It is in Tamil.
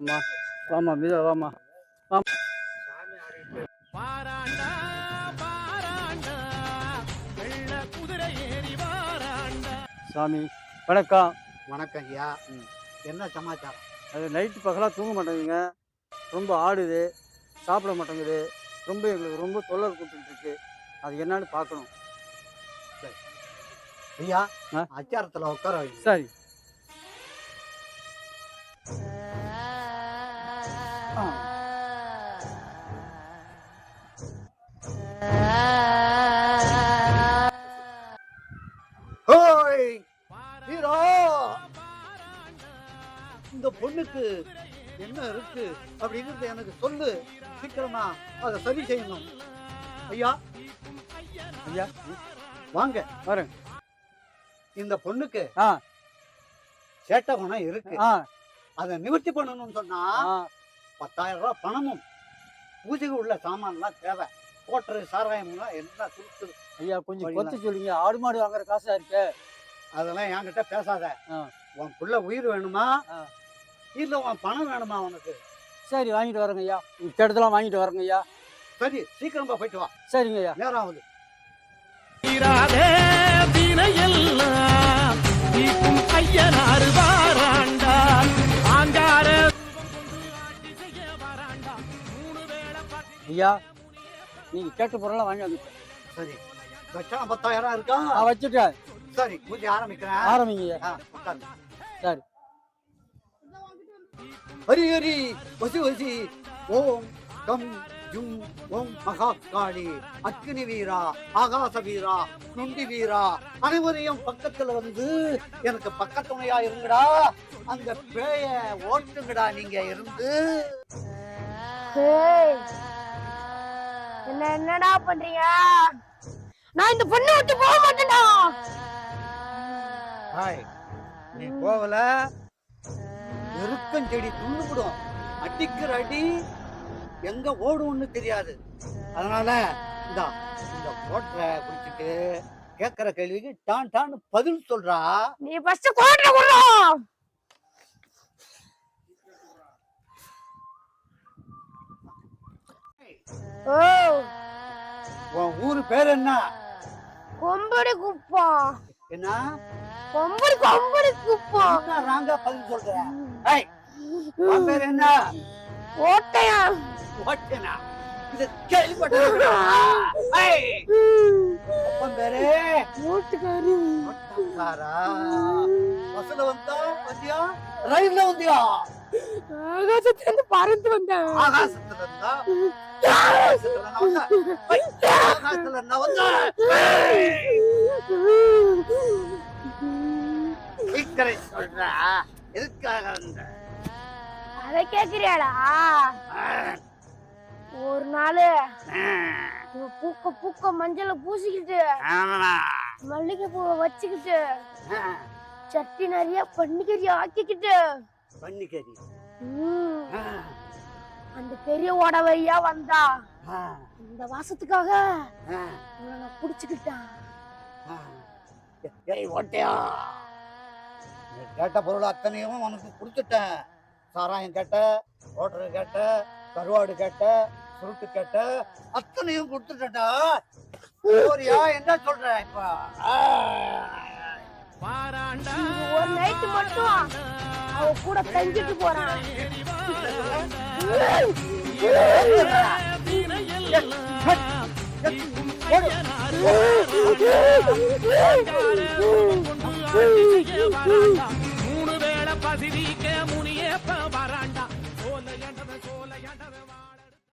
அம்மா வாம்மா மிதா வாம்மா பாராண்டா பாராண்டா வெள்ள குதிரை ஏறி வாராண்டா. சாமி வணக்கம். வணக்கம் ஐயா. ம். என்ன சமாச்சாரம்? அது நைட்டு பகலாக தூங்க மாட்டேங்குங்க ரொம்ப ஆடுது சாப்பிட மாட்டேங்குது. ரொம்ப எங்களுக்கு ரொம்ப தொல்லர் கொடுத்துட்டு இருக்கு. அது என்னன்னு பார்க்கணும். ஐயா? அச்சாரத்துல உட்கார சரி. ஹீரோ இந்த பொண்ணுக்கு என்ன இருக்கு அப்படிங்கிறது எனக்கு சொல்லு. சீக்கிரமா அதை சரி செய்யணும். ஐயா ஐயா வாங்க வரேன் இந்த பொண்ணுக்கு சேட்ட குணம் இருக்கு. அதை நிவர்த்தி பண்ணணும்னு சொன்னா பத்தாயிரம் ரூபாய் பணமும் பூஜைக்கு உள்ள சாமான்லாம் தேவை. கோட்டரு சாராயம்லாம் எல்லாம் சுத்து ஐயா கொஞ்சம். கொத்து சொல்லுங்க. ஆடு மாடு வாங்குற காசா இருக்கு? அதெல்லாம் என்கிட்ட பேசாத. ஆ. உன் புள்ள உயிர் வேணுமா? ஆ. இல்ல உன் பணம் வேணுமா உனக்கு? சரி வாங்கிட்டு வரேங்க ஐயா. இடத்தெல்லாம் வாங்கிட்டு வரேங்க ஐயா. சரி சீக்கிரமா போயிட்டு வா. சரிங்க ஐயா. நேரம் ஆகுது. ஐயனாறு வாராண்டா ஆங்கார ரூபம் கொண்டு ஆட்சி செய்ய வாராண்டா மூணு வேளை பசி ஐயா நீங்க கேட்ட பொருளெல்லாம் வாங்கி வந்து சரி லட்சம் பத்தாயிரம் இருக்கா? வச்சுட்டேன். சரி பூஜை ஆரம்பிக்கிறேன். ஆரம்பிங்க. சரி. ஹரி ஹரி வசி வசி ஓம் கம் ஜும் ஓம் மகா காளி அக்னி வீரா ஆகாச வீரா நுண்டி வீரா அனைவரையும் பக்கத்துல வந்து எனக்கு பக்கத்துணையா இருங்கடா. அந்த பேய ஓட்டுங்கடா நீங்க இருந்து. என்ன என்னடா பண்றீங்க? நான் இந்த பொண்ணு விட்டு போக மாட்டேன்டா. ஹாய் நீ போகல. நெருக்கம் செடி துண்ணுபிடும் அடிக்கிற அடி எங்க ஓடும்னு தெரியாது. அதனால இந்தா இந்த கோட்டரை குடிச்சிட்டு கேட்கிற கேள்விக்கு டான் டான்னு பதில் சொல்றா. நீ ஃபர்ஸ்ட் கோட்டை குடுறோம் ஓ. உன் ஊரு பேர் என்ன? கொம்படி குப்பம் என்ன? கொம்படி கொம்படி குப்பம் என்ன ராங்கா பதில் சொல்ற ஏய், உன் பேர் என்ன? ஓட்டையா? ஓட்டனா? இது கேள்விப்பட்ட அப்பன் பேரு? மூட்டுக்காரி ஓட்டக்காரா பஸ்ல வந்தா வந்தியா? ரயில்ல வந்தியா? ஆகாசத்துல இருந்து பறந்து வந்தேன் ஆகாசத்துல இருந்தா ஆகாசத்துல நான் வந்தேன். ஆகாசத்துல நான் வந்தேன். சீக்கிரம் சொல்றா? எதுக்காக வந்த? அத கேக்குறியாடா? ஒரு நாள் பூக்க பூக்க மஞ்சளை பூசிக்கிட்டு மல்லிகை பூவை வச்சுக்கிட்டு சட்டி நிறைய பன்னிக்கறி ஆக்கிக்கிட்டு. பண்ணிக்கறி ம், அந்த பெரிய உடவையா வந்தா. இந்த வாசத்துக்காக நான் புடிச்சுக்கிட்டேன். நீ கேட்ட பொருள் அத்தனையும் உனக்கு கொடுத்துட்டேன் சாராயம் கேட்ட ஓட்டரு கேட்ட கருவாடு கேட்ட சுருட்டு கேட்ட அத்தனையும் கொடுத்துட்டேன்டா போறியா என்ன சொல்ற இப்ப ஒரு நைட்டு மட்டும் அவ கூட தங்கிட்டு போறான் மூணு Woo, woo.